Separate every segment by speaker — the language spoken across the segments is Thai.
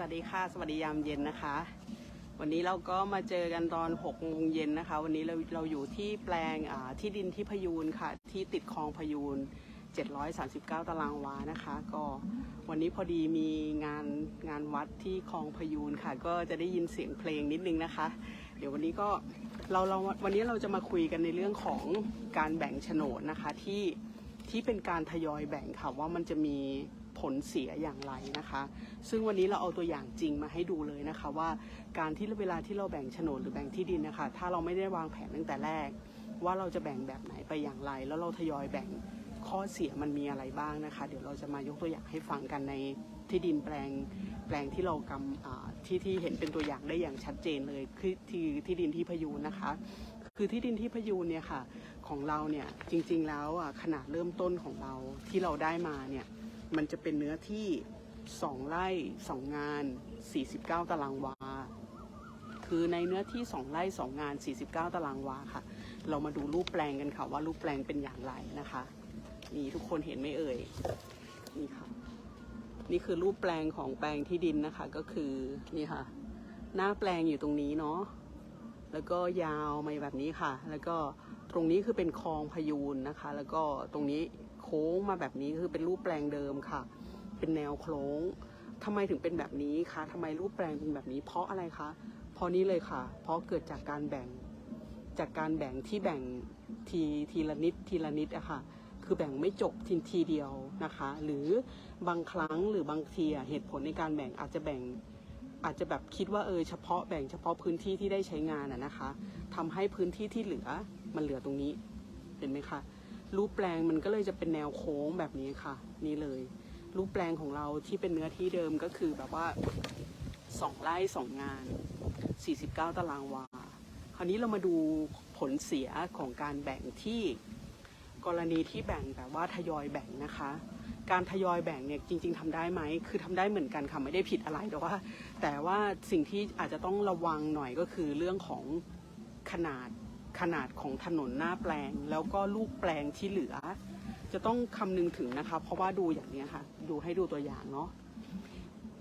Speaker 1: วัสดีค่ะ สวัสดียามเย็นนะคะ วันนี้เราก็มาเจอกันตอน6โมงเย็นนะคะ วันนี้เราเราอยู่ที่แปลงที่ดินที่พยูนค่ะ ที่ติดคลองพยูน739 ตารางวานะคะ ก็วันนี้พอดีมีงานงานวัดที่คลองพยูนค่ะ ก็จะได้ยินเสียงเพลงนิดนึงนะคะ เดี๋ยววันนี้ก็เราเราวันนี้เราจะมาคุยกันในเรื่องของการแบ่งโฉนดนะคะที่ที่เป็นการทยอยแบ่งค่ะว่ามันจะมี ผลเสียอย่างไรนะคะ ซึ่งวันนี้เราเอาตัวอย่างจริงมาให้ดูเลยนะคะ ว่าการที่เวลาที่เราแบ่งโฉนดหรือแบ่งที่ดินนะคะ ถ้าเราไม่ได้วางแผนตั้งแต่แรก ว่าเราจะแบ่งแบบไหนไปอย่างไร แล้วเราทยอยแบ่งข้อเสียมันมีอะไรบ้างนะคะ เดี๋ยวเราจะมายกตัวอย่างให้ฟังกันในที่ดินแปลงแปลงที่เรากำที่ที่เห็นเป็นตัวอย่างได้อย่างชัดเจนเลยคือที่ที่ดินที่พยูนนะคะ คือที่ดินที่พยูนเนี่ยค่ะของเราเนี่ยจริงๆแล้วอะขนาดเริ่มต้นของเราที่เราได้มาเนี่ย มันจะเป็นเนื้อที่ 2 ไร่ 2 งาน 49 ตารางวา คือในเนื้อที่ 2 ไร่ 2 งาน 49 ตารางวาค่ะ เรามาดูรูปแปลงกันค่ะ ว่ารูปแปลงเป็นอย่างไรนะคะนี่ทุกคนเห็นไหมเอ่ย นี่ค่ะ นี่คือรูปแปลงของแปลงที่ดินนะคะ ก็คือนี่ค่ะ หน้าแปลงอยู่ตรงนี้เนาะแล้วก็ยาวมาแบบนี้ค่ะ แล้วก็ตรงนี้คือเป็นคลองพยูนนะคะ แล้วก็ตรงนี้ โค้งมาแบบนี้คือเป็นรูปแปลงเดิมค่ะ เป็นแนวโค้งทำไมถึงเป็นแบบนี้คะทำไมรูปแปลงเป็นแบบนี้ เพราะอะไรคะเพราะนี้เลยค่ะ เพราะเกิดจากการแบ่งจากการแบ่งที่แบ่งทีทีละนิดทีละนิดอะค่ะ คือแบ่งไม่จบทีทีเดียวนะคะ หรือบางครั้งหรือบางทีอะเหตุผลในการแบ่งอาจจะแบ่งอาจจะแบบคิดว่าเออเฉพาะแบ่งเฉพาะพื้นที่ที่ได้ใช้งานอะนะคะทำให้พื้นที่ที่เหลือมันเหลือตรงนี้ เห็นไหมคะ รูปแปลงมันก็เลยจะเป็นแนวโค้งแบบนี้ค่ะ นี่เลย รูปแปลงของเราที่เป็นเนื้อที่เดิมก็คือแบบว่าสองไร่สองงาน 49 ตารางวา คราวนี้เรามาดูผลเสียของการแบ่งที่กรณีที่แบ่งแบบว่าทยอยแบ่งนะคะ การทยอยแบ่งเนี่ยจริง ๆทำได้ไหม คือทำได้เหมือนกันค่ะไม่ได้ผิดอะไรแต่ว่า แต่ว่าสิ่งที่อาจจะต้องระวังหน่อยก็คือเรื่องของขนาด ขนาดของถนนหน้าแปลง แล้วก็ลูกแปลงที่เหลือ จะต้องคำนึงถึงนะคะ เพราะว่าดูอย่างนี้ค่ะ ดูให้ดูตัวอย่างเนาะ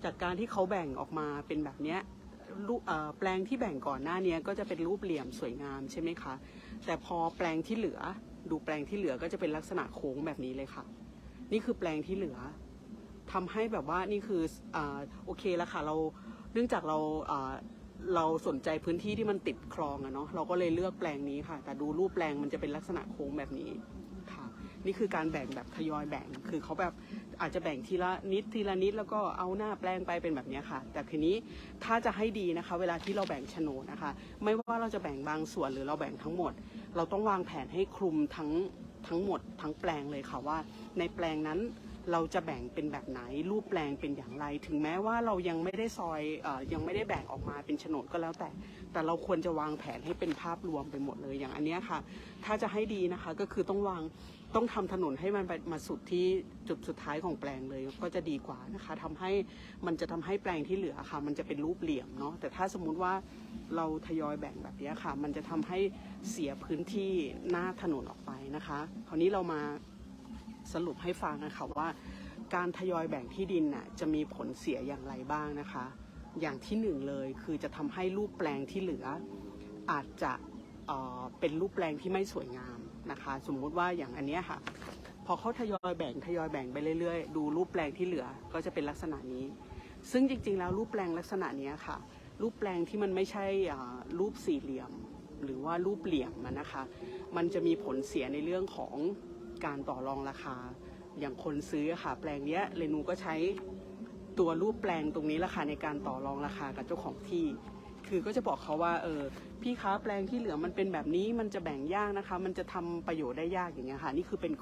Speaker 1: จากการที่เขาแบ่งออกมาเป็นแบบเนี้ยรูปแปลงที่แบ่งก่อนหน้านี้ก็จะเป็นรูปเหลี่ยมสวยงามใช่ไหมคะ แต่พอแปลงที่เหลือ ดูแปลงที่เหลือก็จะเป็นลักษณะโค้งแบบนี้เลยค่ะ นี่คือแปลงที่เหลือทำให้แบบว่านี่คืออโอเคแล้วค่ะเราเนื่องจากเรา เราสนใจพื้นที่ที่มันติดคลองอะเนาะเราก็เลยเลือกแปลงนี้ค่ะ แต่ดูรูปแปลงมันจะเป็นลักษณะโค้งแบบนี้ค่ะ นี่คือการแบ่งแบบทยอยแบ่ง คือเขาแบบอาจจะแบ่งทีละนิดทีละนิดแล้วก็เอาหน้าแปลงไปเป็นแบบนี้ค่ะ แต่ทีนี้ถ้าจะให้ดีนะคะ เวลาที่เราแบ่งโฉนดนะคะ ไม่ว่าเราจะแบ่งบางส่วนหรือเราแบ่งทั้งหมด เราต้องวางแผนให้คลุมทั้งทั้งหมดทั้งแปลงเลยค่ะว่า ในแปลงนั้น เราจะแบ่งเป็นแบบไหน รูปแปลงเป็นอย่างไร ถึงแม้ว่าเรายังไม่ได้ซอยอยังไม่ได้แบ่งออกมาเป็นโฉนดก็แล้วแต่ แต่เราควรจะวางแผนให้เป็นภาพรวมไปหมดเลยอย่างอันเนี้ยค่ะ ถ้าจะให้ดีนะคะก็คือต้องวางต้องทำถนนให้มันไปมาสุดที่จุดสุดท้ายของแปลงเลยก็จะดีกว่านะคะทำให้มันจะทำให้แปลงที่เหลือค่ะ มันจะเป็นรูปเหลี่ยมเนาะแต่ถ้าสมมุติว่าเราทยอยแบ่งแบบนี้ค่ะ มันจะทำให้เสียพื้นที่หน้าถนนออกไปนะคะ คราวนี้เรามา สรุปให้ฟังนะคะว่า การทยอยแบ่งที่ดินน่ะจะมีผลเสียอย่างไรบ้างนะคะ อย่างที่หนึ่งเลยคือจะทำให้รูปแปลงที่เหลือ อาจจะเออเป็นรูปแปลงที่ไม่สวยงามนะคะ สมมุติว่าอย่างอันนี้ค่ะ พอเขาทยอยแบ่งทยอยแบ่งไปเรื่อยๆ ดูรูปแปลงที่เหลือก็จะเป็นลักษณะนี้ ซึ่งจริงๆ แล้วรูปแปลงลักษณะนี้ค่ะ รูปแปลงที่มันไม่ใช่รูปสี่เหลี่ยม หรือว่ารูปเหลี่ยมนะคะ มันจะมีผลเสียในเรื่องของ การต่อรองราคา อย่างคนซื้อค่ะ แปลงเนี้ยเรนูก็ใช้ตัวรูปแปลงตรงนี้แหละค่ะในการต่อรองราคากับเจ้าของที่ คือก็จะบอกเขาว่าเออพี่คะแปลงที่เหลือมันเป็นแบบนี้มันจะแบ่งยากนะคะ มันจะทำประโยชน์ได้ยากอย่างเงี้ยค่ะ นี่คือเป็น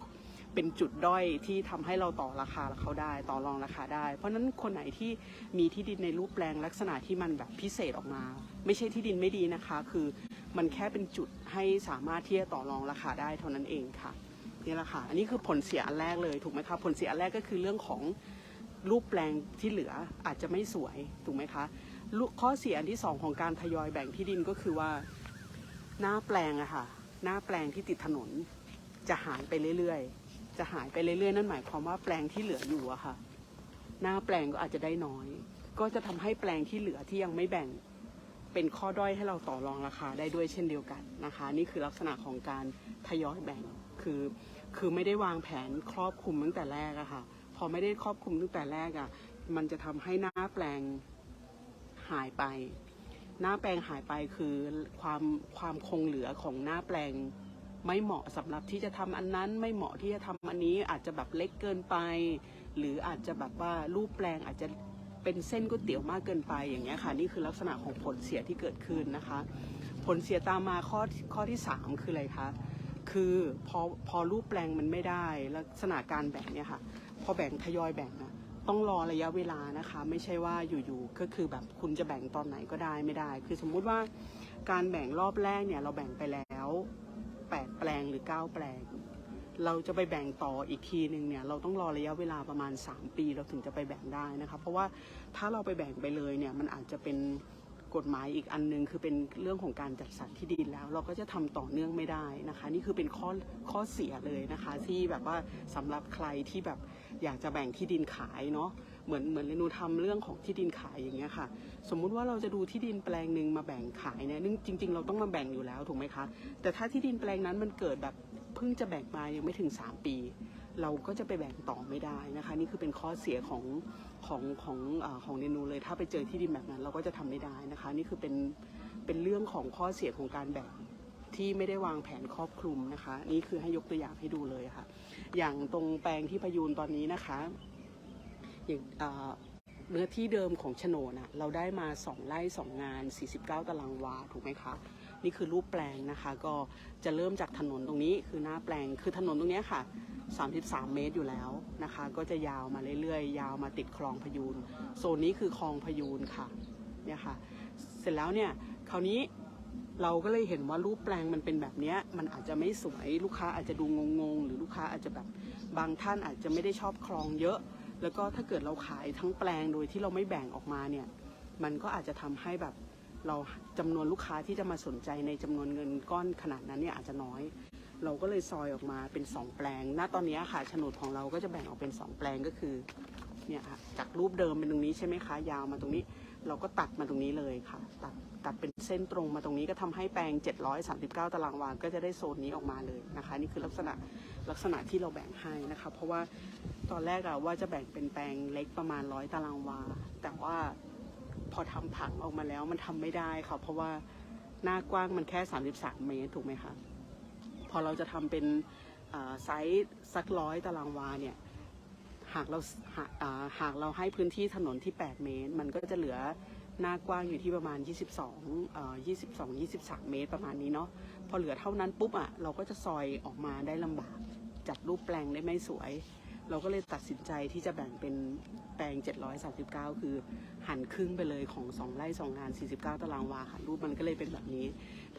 Speaker 1: เป็นจุดด้อยที่ทำให้เราต่อราคาเขาได้ ต่อรองราคาได้ เพราะฉะนั้นคนไหนที่มีที่ดินในรูปแปลงลักษณะที่มันแบบพิเศษออกมา ไม่ใช่ที่ดินไม่ดีนะคะ คือมันแค่เป็นจุดให้สามารถที่จะต่อรองราคาได้เท่านั้นเองค่ะ นี่แหละค่ะ อันนี้คือผลเสียอันแรกเลยถูกไหมคะ ผลเสียอันแรกก็คือเรื่องของรูปแปลงที่เหลืออาจจะไม่สวยถูกไหมคะข้อเสียอันที่สองของการทยอยแบ่งที่ดินก็คือว่า หน้าแปลงอะค่ะ หน้าแปลงที่ติดถนน จะหายไปเรื่อยๆ จะหายไปเรื่อยๆ นั่นหมายความว่าแปลงที่เหลืออยู่อะค่ะ หน้าแปลงก็อาจจะได้น้อย ก็จะทำให้แปลงที่เหลือที่ยังไม่แบ่ง เป็นข้อด้อยให้เราต่อรองราคาได้ด้วยเช่นเดียวกันนะคะ นี่คือลักษณะของการทยอยแบ่งคือ คือไม่ได้วางแผนครอบคลุมตั้งแต่แรกอะค่ะ พอไม่ได้ครอบคลุมตั้งแต่แรกอะมันจะทำให้หน้าแปลงหายไป หน้าแปลงหายไปคือความความคงเหลือของหน้าแปลงไม่เหมาะสำหรับที่จะทำอันนั้นไม่เหมาะที่จะทำอันนี้อาจจะแบบเล็กเกินไป หรืออาจจะแบบว่ารูปแปลงอาจจะเป็นเส้นก๋วยเตี๋ยวมากเกินไปอย่างเงี้ยค่ะ นี่คือลักษณะของผลเสียที่เกิดขึ้นนะคะ ผลเสียตามมาข้อข้อที่สามคืออะไรคะ คือพอพอรูปแปลงมันไม่ได้ลักษณะการแบ่งเนี่ยค่ะ พอแบ่งทยอยแบ่งอะต้องรอระยะเวลานะคะ ไม่ใช่ว่าอยู่ๆก็คือแบบคุณจะแบ่งตอนไหนก็ได้ไม่ได้ คือสมมุติว่าการแบ่งรอบแรกเนี่ยเราแบ่งไปแล้ว8แปลงหรือ 9 แปลง เราจะไปแบ่งต่ออีกทีหนึ่งเนี่ยเราต้องรอระยะเวลาประมาณ 3 ปี เราถึงจะไปแบ่งได้นะคะ เพราะว่าถ้าเราไปแบ่งไปเลยเนี่ยมันอาจจะเป็น กฎหมายอีกอันหนึงคือเป็นเรื่องของการจัดสรรที่ดินแล้ว เราก็จะทำต่อเนื่องไม่ได้นะคะ นี่คือเป็นข้อข้อเสียเลยนะคะ ที่แบบว่าสำหรับใครที่แบบอยากจะแบ่งที่ดินขายเนาะเหมือนเหมือนเรนูทำเรื่องของที่ดินขายอย่างเงี้ยค่ะ สมมุติว่าเราจะดูที่ดินแปลงหนึ่งมาแบ่งขายเนี่ยจริง ๆ เราต้องมาแบ่งอยู่แล้วถูกไหมคะแต่ถ้าที่ดินแปลงนั้นมันเกิดแบบเพิ่งจะแบ่งมายังไม่ถึง 3 ปี เราก็จะไปแบ่งต่อไม่ได้นะคะ นี่คือเป็นข้อเสียของของของอของเรนูเลย ถ้าไปเจอที่ดินแบบนั้น เราก็จะทำไม่ได้นะคะ นี่คือเป็นเป็นเรื่องของข้อเสียของการแบ่งที่ไม่ได้วางแผนครอบคลุมนะคะ นี่คือให้ยกตัวอย่างให้ดูเลยค่ะ อย่างตรงแปลงที่พยูนตอนนี้นะคะอย่างเนื้อที่เดิมของโฉนดอะเราได้มา 2ไร่2งาน 49 ตารางวาถูกไหมคะนี่คือรูปแปลงนะคะ ก็จะเริ่มจากถนนตรงนี้คือหน้าแปลงคือถนนตรงนี้ค่ะ 33 เมตรอยู่แล้วนะคะ ก็จะยาวมาเรื่อยๆ ยาวมาติดคลองพยูนโซนนี้คือคลองพยูนค่ะเนี่ยค่ะ เสร็จแล้วเนี่ยคราวนี้เราก็เลยเห็นว่ารูปแปลงมันเป็นแบบนี้มันอาจจะไม่สวยลูกค้าอาจจะดูงงๆ หรือลูกค้าอาจจะแบบบางท่านอาจจะไม่ได้ชอบคลองเยอะ แล้วก็ถ้าเกิดเราขายทั้งแปลงโดยที่เราไม่แบ่งออกมาเนี่ยมันก็อาจจะทำให้แบบเราจำนวนลูกค้าที่จะมาสนใจในจำนวนเงินก้อนขนาดนั้นเนี่ยอาจจะน้อย เราก็เลยซอยออกมาเป็น 2 แปลง ณ ตอนนี้ค่ะโฉนดของเราก็จะแบ่งออกเป็น 2 แปลงก็คือ เนี่ยค่ะ จากรูปเดิมเป็นตรงนี้ใช่ไหมคะ ยาวมาตรงนี้ เราก็ตัดมาตรงนี้เลยค่ะ ตัดตัดเป็นเส้นตรงมาตรงนี้ก็ทำให้แปลง 739 ตารางวา ก็จะได้โซนนี้ออกมาเลยนะคะ นี่คือลักษณะลักษณะที่เราแบ่งให้นะคะ เพราะว่าตอนแรกอะว่าจะแบ่งเป็นแปลงเล็กประมาณร้อยตารางวา แต่ว่าพอทำผังออกมาแล้วมันทำไม่ได้ค่ะ เพราะว่าหน้ากว้างมันแค่ 33 เมตรถูกไหมคะ พอเราจะทำเป็นไซส์สักร้อยตารางวาเนี่ยหากเราหากหากเราให้พื้นที่ถนนที่ 8 เมตร มันก็จะเหลือหน้ากว้างอยู่ที่ประมาณ 22เอ่อ22 23 เมตรประมาณนี้เนาะพอเหลือเท่านั้นปุ๊บอะเราก็จะซอยออกมาได้ลำบาก จัดรูปแปลงได้ไม่สวย เราก็เลยตัดสินใจที่จะแบ่งเป็นแปลง 739 คือหันครึ่งไปเลยของ 2 ไร่ 2 งาน 49 ตารางวาค่ะรูปมันก็เลยเป็นแบบนี้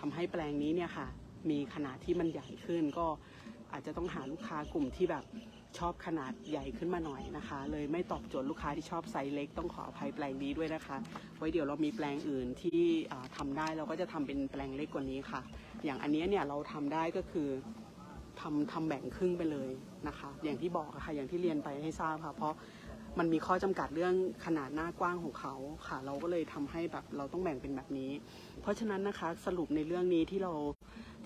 Speaker 1: ทำให้แปลงนี้เนี่ยค่ะ มีขนาดที่มันใหญ่ขึ้น ก็อาจจะต้องหาลูกค้ากลุ่มที่แบบชอบขนาดใหญ่ขึ้นมาหน่อยนะคะ เลยไม่ตอบโจทย์ลูกค้าที่ชอบไซส์เล็ก ต้องขออภัยแปลงนี้ด้วยนะคะ ไว้เดี๋ยวเรามีแปลงอื่นที่อ่าทำได้เราก็จะทำเป็นแปลงเล็กกว่านี้ค่ะ อย่างอันนี้เนี่ยเราทำได้ก็คือทำทำแบ่งครึ่งไปเลยนะคะ อย่างที่บอกะค่ะอย่างที่เรียนไปให้ทราบค่ะ เพราะมันมีข้อจำกัดเรื่องขนาดหน้ากว้างของเขาค่ะ เราก็เลยทำให้แบบเราต้องแบ่งเป็นแบบนี้ เพราะฉะนั้นนะคะสรุปในเรื่องนี้ที่เรา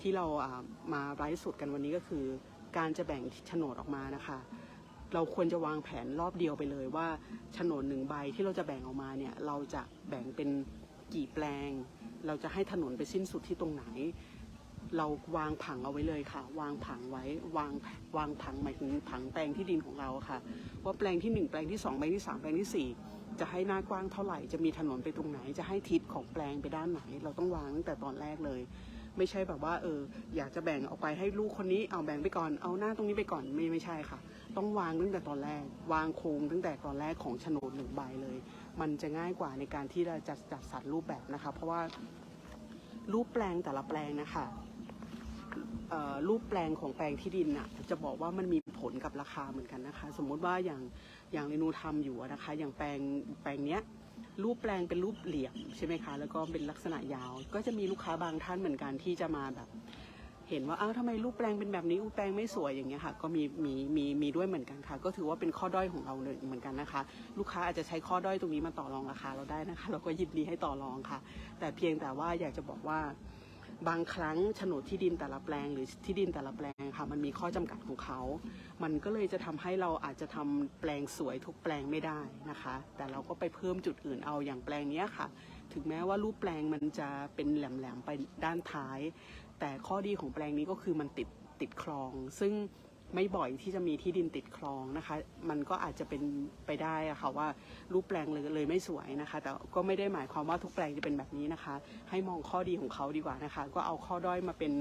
Speaker 1: ที่เราอ่ามาไลฟ์สดกันวันนี้ก็คือ การจะแบ่งโฉนดออกมานะคะ เราควรจะวางแผนรอบเดียวไปเลยว่าโฉนดหนึ่งใบที่เราจะแบ่งออกมาเนี่ยเราจะแบ่งเป็นกี่แปลง เราจะให้ถนนไปสิ้นสุดที่ตรงไหน เราวางผังเอาไว้เลยค่ะ วางผังไว้วางวางผังหมายถึงผังแปลงที่ดินของเราค่ะ ว่าแปลงที่หนึ่งแปลงที่สองแปลงที่สามแปลงที่สี่จะให้หน้ากว้างเท่าไหร่ จะมีถนนไปตรงไหน จะให้ทิศของแปลงไปด้านไหน เราต้องวางตั้งแต่ตอนแรกเลย ไม่ใช่แบบว่าเอออยากจะแบ่งออกไปให้ลูกคนนี้เอาแบ่งไปก่อนเอาหน้าตรงนี้ไปก่อนไม่ไม่ใช่ค่ะ ต้องวางตั้งแต่ตอนแรก วางโครงตั้งแต่ตอนแรกของโฉนดหนึ่งใบเลย มันจะง่ายกว่าในการที่เราจะจัดสรรรูปแบบนะคะ เพราะว่ารูปแปลงแต่ละแปลงนะคะรูปแปลงของแปลงที่ดินน่ะจะบอกว่ามันมีผลกับราคาเหมือนกันนะคะ สมมุติว่าอย่างอย่างเรนูทำอยู่นะคะ อย่างแปลงแปลงเนี้ย รูปแปลงเป็นรูปเหลี่ยมใช่ไหมคะ แล้วก็เป็นลักษณะยาว ก็จะมีลูกค้าบางท่านเหมือนกันที่จะมาแบบ เห็นว่าอ้าวทำไมรูปแปลงเป็นแบบนี้รูปแปลงไม่สวยอย่างเงี้ยค่ะ ก็มีมีมีมีด้วยเหมือนกันค่ะ ก็ถือว่าเป็นข้อด้อยของเราเลยเหมือนกันนะคะ ลูกค้าอาจจะใช้ข้อด้อยตรงนี้มาต่อรองราคาเราได้นะคะ เราก็ยินดีให้ต่อรองค่ะ แต่เพียงแต่ว่าอยากจะบอกว่า บางครั้งโฉนดที่ดินแต่ละแปลง หรือที่ดินแต่ละแปลงค่ะมันมีข้อจำกัดของเขา มันก็เลยจะทำให้เราอาจจะทำแปลงสวยทุกแปลงไม่ได้นะคะ แต่เราก็ไปเพิ่มจุดอื่นเอาอย่างแปลงนี้ค่ะ ถึงแม้ว่ารูปแปลงมันจะเป็นแหลมๆไปด้านท้าย แต่ข้อดีของแปลงนี้ก็คือมันติดติดคลอง ซึ่ง ไม่บ่อยที่จะมีที่ดินติดคลองนะคะ มันก็อาจจะเป็นไปได้อะค่ะว่ารูปแปลงเลยเลยไม่สวยนะคะ แต่ก็ไม่ได้หมายความว่าทุกแปลงจะเป็นแบบนี้นะคะ ให้มองข้อดีของเขาดีกว่านะคะ ก็เอาข้อด้อยมาเป็น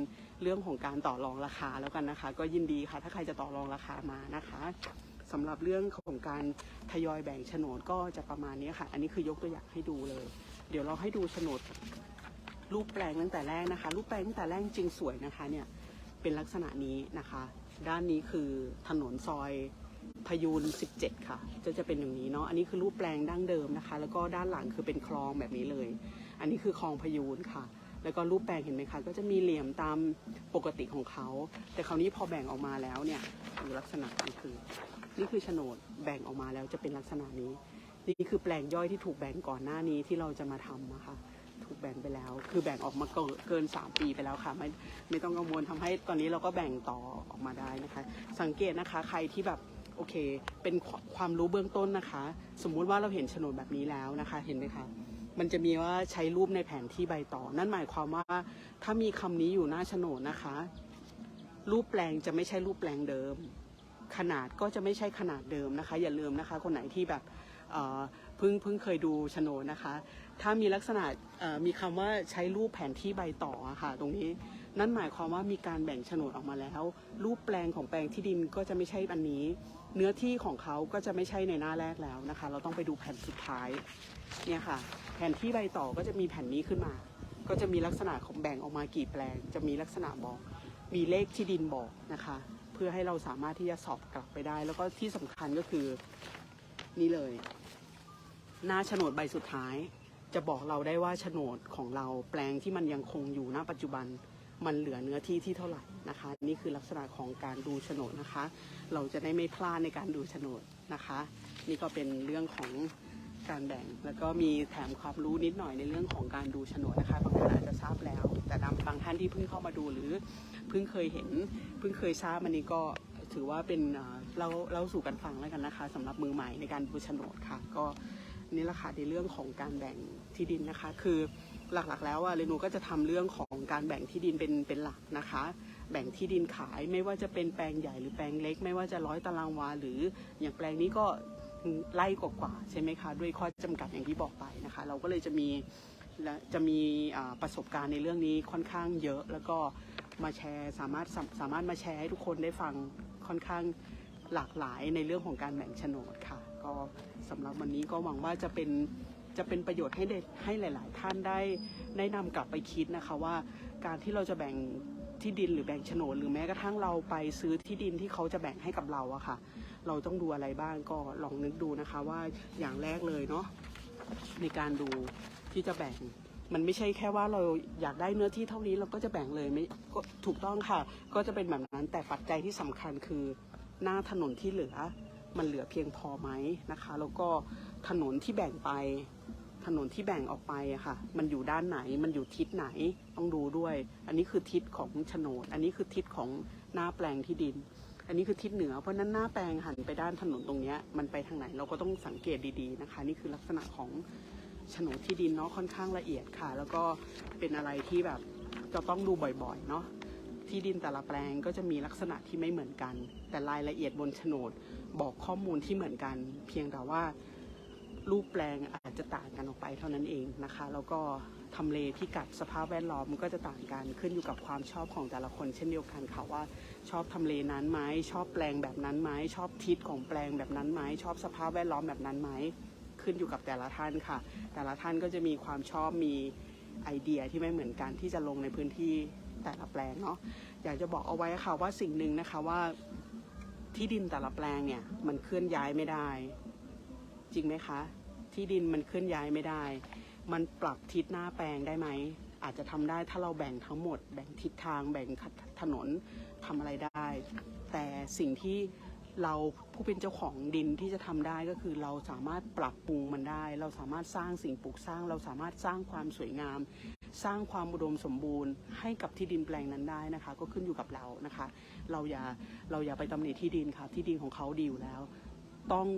Speaker 1: เรื่องของการต่อรองราคาแล้วกันนะคะ ก็ยินดีค่ะ ถ้าใครจะต่อรองราคามานะคะสำหรับเรื่องของการทยอยแบ่งโฉนดก็จะประมาณนี้ค่ะ อันนี้คือยกตัวอย่างให้ดูเลย เดี๋ยวเราให้ดูโฉนดรูปแปลงตั้งแต่แรกนะคะ รูปแปลงตั้งแต่แรกจริงสวยนะคะเนี่ย เป็นลักษณะนี้นะคะ ด้านนี้คือถนนซอยพยูน 17 ค่ะ จะจะเป็นอย่างนี้เนาะ อันนี้คือรูปแปลงดั้งเดิมนะคะ แล้วก็ด้านหลังคือเป็นคลองแบบนี้เลย อันนี้คือคลองพยูนค่ะ แล้วก็รูปแปลงเห็นไหมคะ ก็จะมีเหลี่ยมตามปกติของเขา แต่คราวนี้พอแบ่งออกมาแล้วเนี่ยดูลักษณะนี่คือ นี่คือโฉนดแบ่งออกมาแล้วจะเป็นลักษณะนี้ นี่คือแปลงย่อยที่ถูกแบ่งก่อนหน้านี้ที่เราจะมาทำนะคะ แบ่งไปแล้ว คือแบ่งออกมาเกิน 3 ปีไปแล้วค่ะ ไม่ไม่ต้องกังวลทำให้ตอนนี้เราก็แบ่งต่อออกมาได้นะคะ สังเกตนะคะใครที่แบบโอเค เป็นความรู้เบื้องต้นนะคะ สมมุติว่าเราเห็นโฉนดแบบนี้แล้วนะคะ เห็นไหมคะมันจะมีว่าใช้รูปในแผนที่ใบต่อ นั่นหมายความว่าถ้ามีคำนี้อยู่หน้าโฉนดนะคะ รูปแปลงจะไม่ใช่รูปแปลงเดิม ขนาดก็จะไม่ใช่ขนาดเดิมนะคะ อย่าลืมนะคะ คนไหนที่แบบเอ่อเพิ่งเพิ่งเคยดูโฉนดนะคะ ถ้ามีลักษณะมีคำว่าใช้รูปแผนที่ใบต่อค่ะ ตรงนี้นั่นหมายความว่ามีการแบ่งโฉนดออกมาแล้ว รูปแปลงของแปลงที่ดินก็จะไม่ใช่อันนี้ เนื้อที่ของเขาก็จะไม่ใช่ในหน้าแรกแล้วนะคะ เราต้องไปดูแผ่นสุดท้ายเนี่ยค่ะ แผ่นที่ใบต่อก็จะมีแผ่นนี้ขึ้นมา ก็จะมีลักษณะของแบ่งออกมากี่แปลง จะมีลักษณะบอก มีเลขที่ดินบอกนะคะ เพื่อให้เราสามารถที่จะสอบกลับไปได้ แล้วก็ที่สำคัญก็คือนี่เลย หน้าโฉนดใบสุดท้าย จะบอกเราได้ว่าโฉนดของเราแปลงที่มันยังคงอยู่ณ ปัจจุบันมันเหลือเนื้อที่ที่เท่าไหร่นะคะ นี่คือลักษณะของการดูโฉนดนะคะ เราจะได้ไม่พลาดในการดูโฉนดนะคะ นี่ก็เป็นเรื่องของการแบ่ง แล้วก็มีแถมความรู้นิดหน่อยในเรื่องของการดูโฉนดนะคะบางท่านอาจจะทราบแล้ว แต่บางท่านที่เพิ่งเข้ามาดูหรือเพิ่งเคยเห็น เพิ่งเคยทราบมันนี้ก็ถือว่าเป็นเราเราสู่กันฟังแล้วกันนะคะสำหรับมือใหม่ในการดูโฉนดค่ะ ก็ นี่แหละค่ะในเรื่องของการแบ่งที่ดินนะคะ คือหลักๆ แล้วอะเรนูก็จะทำเรื่องของการแบ่งที่ดินเป็นเป็นหลักนะคะ แบ่งที่ดินขายไม่ว่าจะเป็นแปลงใหญ่หรือแปลงเล็ก ไม่ว่าจะร้อยตารางวา หรืออย่างแปลงนี้ก็ไล่กว่าๆใช่ไหมคะ ด้วยข้อจำกัดอย่างที่บอกไปนะคะ เราก็เลยจะมีและจะมีประสบการณ์ในเรื่องนี้ค่อนข้างเยอะ แล้วก็มาแชร์สามารถสามารถมาแชร์ให้ทุกคนได้ฟังค่อนข้างหลากหลายในเรื่องของการแบ่งโฉนดค่ะ ก็สำหรับวันนี้ก็หวังว่าจะเป็นจะเป็นประโยชน์ให้เด็ให้หลาย ๆ ท่านได้ได้นำกลับไปคิดนะคะว่าการที่เราจะแบ่งที่ดินหรือแบ่งโฉนดหรือแม้กระทั่งเราไปซื้อที่ดินที่เขาจะแบ่งให้กับเราอะค่ะ เราต้องดูอะไรบ้างก็ลองนึกดูนะคะว่าอย่างแรกเลยเนาะในการดูที่จะแบ่ง มันไม่ใช่แค่ว่าเราอยากได้เนื้อที่เท่านี้เราก็จะแบ่งเลยไม่ก็ถูกต้องค่ะ ก็จะเป็นแบบนั้นแต่ปัจจัยที่สำคัญคือหน้าถนนที่เหลือ มันเหลือเพียงพอไหมนะคะ แล้วก็ถนนที่แบ่งไป ถนนที่แบ่งออกไปอะค่ะ มันอยู่ด้านไหนมันอยู่ทิศไหนต้องดูด้วย อันนี้คือทิศของโฉนด อันนี้คือทิศของหน้าแปลงที่ดิน อันนี้คือทิศเหนือเพราะนั้นหน้าแปลงหันไปด้านถนนตรงนี้มันไปทางไหนเราก็ต้องสังเกตดีๆนะคะ นี่คือลักษณะของโฉนดที่ดินเนาะค่อนข้างละเอียดค่ะ แล้วก็เป็นอะไรที่แบบจะต้องดูบ่อยๆเนาะที่ดินแต่ละแปลงก็จะมีลักษณะที่ไม่เหมือนกัน แต่รายละเอียดบนโฉนด บอกข้อมูลที่เหมือนกัน เพียงแต่ว่ารูปแปลงอาจจะต่างกันออกไปเท่านั้นเองนะคะ แล้วก็ทำเลพิกัดสภาพแวดล้อมมันก็จะต่างกันขึ้นอยู่กับความชอบของแต่ละคน เช่นเดียวกันค่ะว่าชอบทำเลนั้นไหมชอบแปลงแบบนั้นไหมชอบทิศของแปลงแบบนั้นไหมชอบสภาพแวดล้อมแบบนั้นไหมขึ้นอยู่กับแต่ละท่านค่ะ แต่ละท่านก็จะมีความชอบมีไอเดียที่ไม่เหมือนกันที่จะลงในพื้นที่แต่ละแปลงเนาะอยากจะบอกเอาไว้ค่ะว่าสิ่งหนึ่งนะคะว่า ที่ดินแต่ละแปลงเนี่ยมันเคลื่อนย้ายไม่ได้ จริงไหมคะ ที่ดินมันเคลื่อนย้ายไม่ได้ มันปรับทิศหน้าแปลงได้ไหม อาจจะทำได้ถ้าเราแบ่งทั้งหมด แบ่งทิศทาง แบ่งถนนทำอะไรได้ แต่สิ่งที่ เราผู้เป็นเจ้าของดินที่จะทำได้ก็คือเราสามารถปรับปรุงมันได้ เราสามารถสร้างสิ่งปลูกสร้าง เราสามารถสร้างความสวยงาม สร้างความอุดมสมบูรณ์ให้กับที่ดินแปลงนั้นได้นะคะ ก็ขึ้นอยู่กับเรานะคะ เราอย่าเราอย่าไปตำหนิที่ดินค่ะที่ดินของเขาดีอยู่แล้ว ต้อง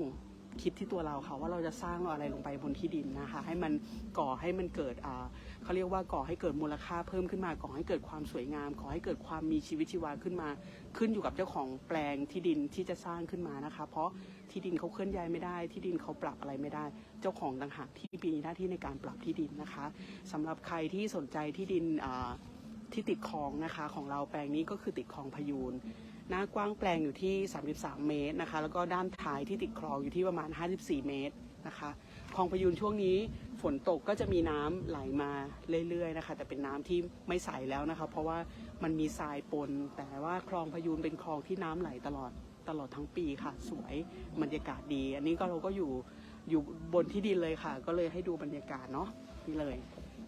Speaker 1: คิดที่ตัวเราค่ะว่าเราจะสร้างอะไรลงไปบนที่ดินนะคะ ให้มันก่อให้มันเกิดเขาเรียกว่าก่อให้เกิดมูลค่าเพิ่มขึ้นมาก่อให้เกิดความสวยงามก่อให้เกิดความมีชีวิตชีวาขึ้นมา ขึ้นอยู่กับเจ้าของแปลงที่ดินที่จะสร้างขึ้นมานะคะ เพราะที่ดินเขาเคลื่อนย้ายไม่ได้ ที่ดินเขาปรับอะไรไม่ได้ เจ้าของต่างหากที่มีหน้าที่ในการปรับที่ดินนะคะสำหรับใครที่สนใจที่ดินที่ติดคลองนะคะของเราแปลงนี้ก็คือติดคลองพยูน หน้ากว้างแปลงอยู่ที่ 33 เมตรนะคะ แล้วก็ด้านท้ายที่ติดคลองอยู่ที่ประมาณ 54 เมตรนะคะคลองพยูนช่วงนี้ฝนตกก็จะมีน้ำไหลมาเรื่อยๆนะคะ แต่เป็นน้ำที่ไม่ใสแล้วนะคะ เพราะว่ามันมีทรายปน แต่ว่าคลองพยูนเป็นคลองที่น้ำไหลตลอดตลอดทั้งปีค่ะ สวยบรรยากาศดี อันนี้ก็เราก็อยู่อยู่บนที่ดินเลยค่ะ ก็เลยให้ดูบรรยากาศเนาะนี่เลย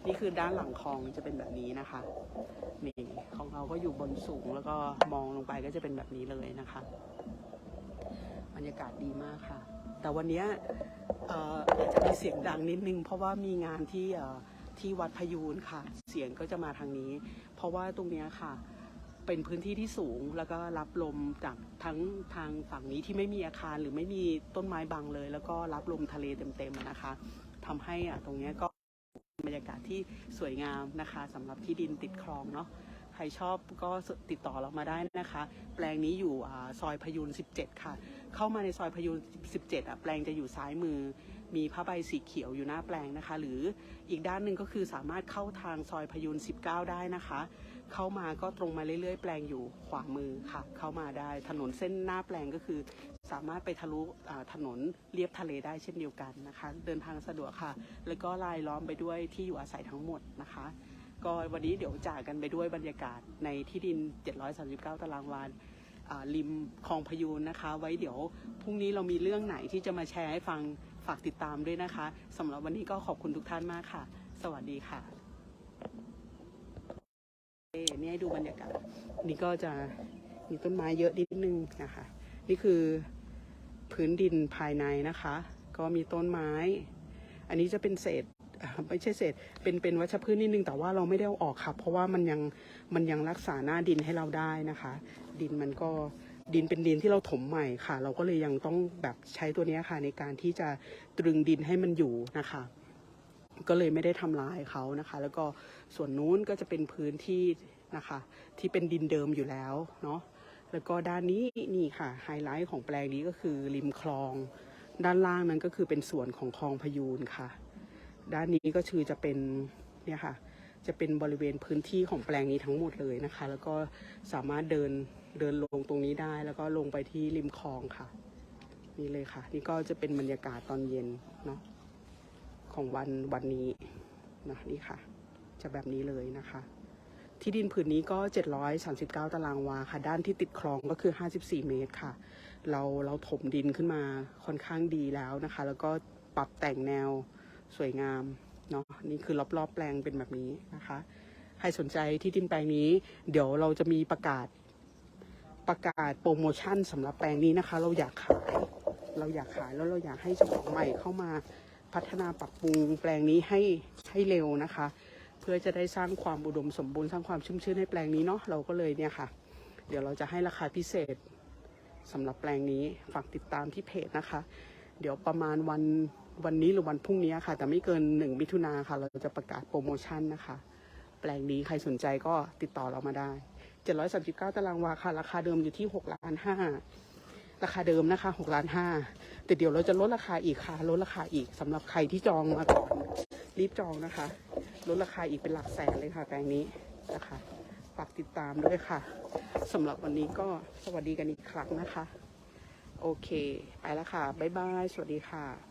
Speaker 1: นี่คือด้านหลังคลองจะเป็นแบบนี้นะคะนี่ของเราก็อยู่บนสูงแล้วก็มองลงไปก็จะเป็นแบบนี้เลยนะคะบรรยากาศดีมากค่ะ แต่วันนี้อาจจะมีเสียงดังนิดนึง เพราะว่ามีงานที่ที่วัดพยูนค่ะ เสียงก็จะมาทางนี้ เพราะว่าตรงเนี้ยค่ะ เป็นพื้นที่ที่สูงแล้วก็รับลมจากทั้งทางฝั่งนี้ที่ไม่มีอาคารหรือไม่มีต้นไม้บังเลย แล้วก็รับลมทะเลเต็มๆนะคะทำให้อะตรงเนี้ยก็ บรรยากาศที่สวยงามนะคะสำหรับที่ดินติดคลองเนาะใครชอบก็ติดต่อเรามาได้นะคะ แปลงนี้อยู่ซอยพยุน17 ค่ะ เข้ามาในซอยพยุน17อะแปลงจะอยู่ซ้ายมือ มีผ้าใบสีเขียวอยู่หน้าแปลงนะคะ หรืออีกด้านหนึ่งก็คือสามารถเข้าทางซอยพยุน19 ได้นะคะ เข้ามาก็ตรงมาเรื่อยๆ แปลงอยู่ขวามือค่ะ เข้ามาได้ถนนเส้นหน้าแปลงก็คือ สามารถไปทะลุถนนเลียบทะเลได้เช่นเดียวกันนะคะ เดินทางสะดวกค่ะ แล้วก็ลายล้อมไปด้วยที่อยู่อาศัยทั้งหมดนะคะ ก็วันนี้เดี๋ยวจากกันไปด้วยบรรยากาศในที่ดิน 739 ตารางวาริมคลองพยูนนะคะ ไว้เดี๋ยวพรุ่งนี้เรามีเรื่องไหนที่จะมาแชร์ให้ฟังฝากติดตามด้วยนะคะสำหรับวันนี้ก็ขอบคุณทุกท่านมากค่ะ สวัสดีค่ะเนี่ให้ดูบรรยากาศนี่ก็จะมีต้นไม้เยอะนิดนึงนะคะ นี่คือ พื้นดินภายในนะคะ ก็มีต้นไม้ อันนี้จะเป็นเศษไม่ใช่เศษเป็นเป็นวัชพืชนิดนึงแต่ว่าเราไม่ได้เอาออกครับ เพราะว่ามันยังมันยังรักษาหน้าดินให้เราได้นะคะ ดินมันก็ดินเป็นดินที่เราถมใหม่ค่ะ เราก็เลยยังต้องแบบใช้ตัวนี้ค่ะ ในการที่จะตรึงดินให้มันอยู่นะคะ ก็เลยไม่ได้ทำลายเขานะคะ แล้วก็ส่วนนู้นก็จะเป็นพื้นที่นะคะ ที่เป็นดินเดิมอยู่แล้วเนาะ แล้วก็ด้านนี้นี่ค่ะไฮไลท์ของแปลงนี้ก็คือริมคลอง ด้านล่างนั้นก็คือเป็นส่วนของคลองพยูนค่ะ ด้านนี้ก็คือจะเป็นเนี่ยค่ะจะเป็นบริเวณพื้นที่ของแปลงนี้ทั้งหมดเลยนะคะ แล้วก็สามารถเดินเดินลงตรงนี้ได้ แล้วก็ลงไปที่ริมคลองค่ะนี่เลยค่ะ นี่ก็จะเป็นบรรยากาศตอนเย็นเนาะของวันวันนี้นะนี่ค่ะ จะแบบนี้เลยนะคะ ที่ดินผืนนี้ก็ 739 ตารางวาค่ะ ด้านที่ติดคลองก็คือ 54 เมตรค่ะ เราเราถมดินขึ้นมาค่อนข้างดีแล้วนะคะ แล้วก็ปรับแต่งแนวสวยงามเนาะนี่คือรอบๆแปลงเป็นแบบนี้นะคะ ใครสนใจที่ดินแปลงนี้ เดี๋ยวเราจะมีประกาศประกาศโปรโมชั่นสำหรับแปลงนี้นะคะ เราอยากขาย เราอยากขายแล้วเราอยากให้เจ้าของใหม่เข้ามาพัฒนาปรับปรุงแปลงนี้ให้ให้เร็วนะคะ พื่อจะได้สร้างความอุดมสมบูรณ์สร้างความชุ่มชื้นให้แปลงนี้เนาะเราก็เลยเนี่ยค่ะ เดี๋ยวเราจะให้ราคาพิเศษสำหรับแปลงนี้ฝากติดตามที่เพจนะคะ เดี๋ยวประมาณวันวันนี้หรือวันพรุ่งนี้ค่ะ แต่ไม่เกินหนึ่งมิถุนาค่ะ เราจะประกาศโปรโมชั่นนะคะ แปลงนี้ใครสนใจก็ติดต่อเรามาได้ 739 ตารางวาค่ะ ราคาเดิมอยู่ที่6ล้าน5ราคาเดิมนะคะ6ล้าน5แต่เดี๋ยวเราจะลดราคาอีกค่ะ ลดราคาอีกสำหรับใครที่จองมาก่อนรีบจองนะคะ ลดราคาอีกเป็นหลักแสนเลยค่ะแปลงนี้นะคะฝากติดตามด้วยค่ะสำหรับวันนี้ก็สวัสดีกันอีกครั้งนะคะ โอเค ไปแล้วค่ะ บ๊ายบาย สวัสดีค่ะ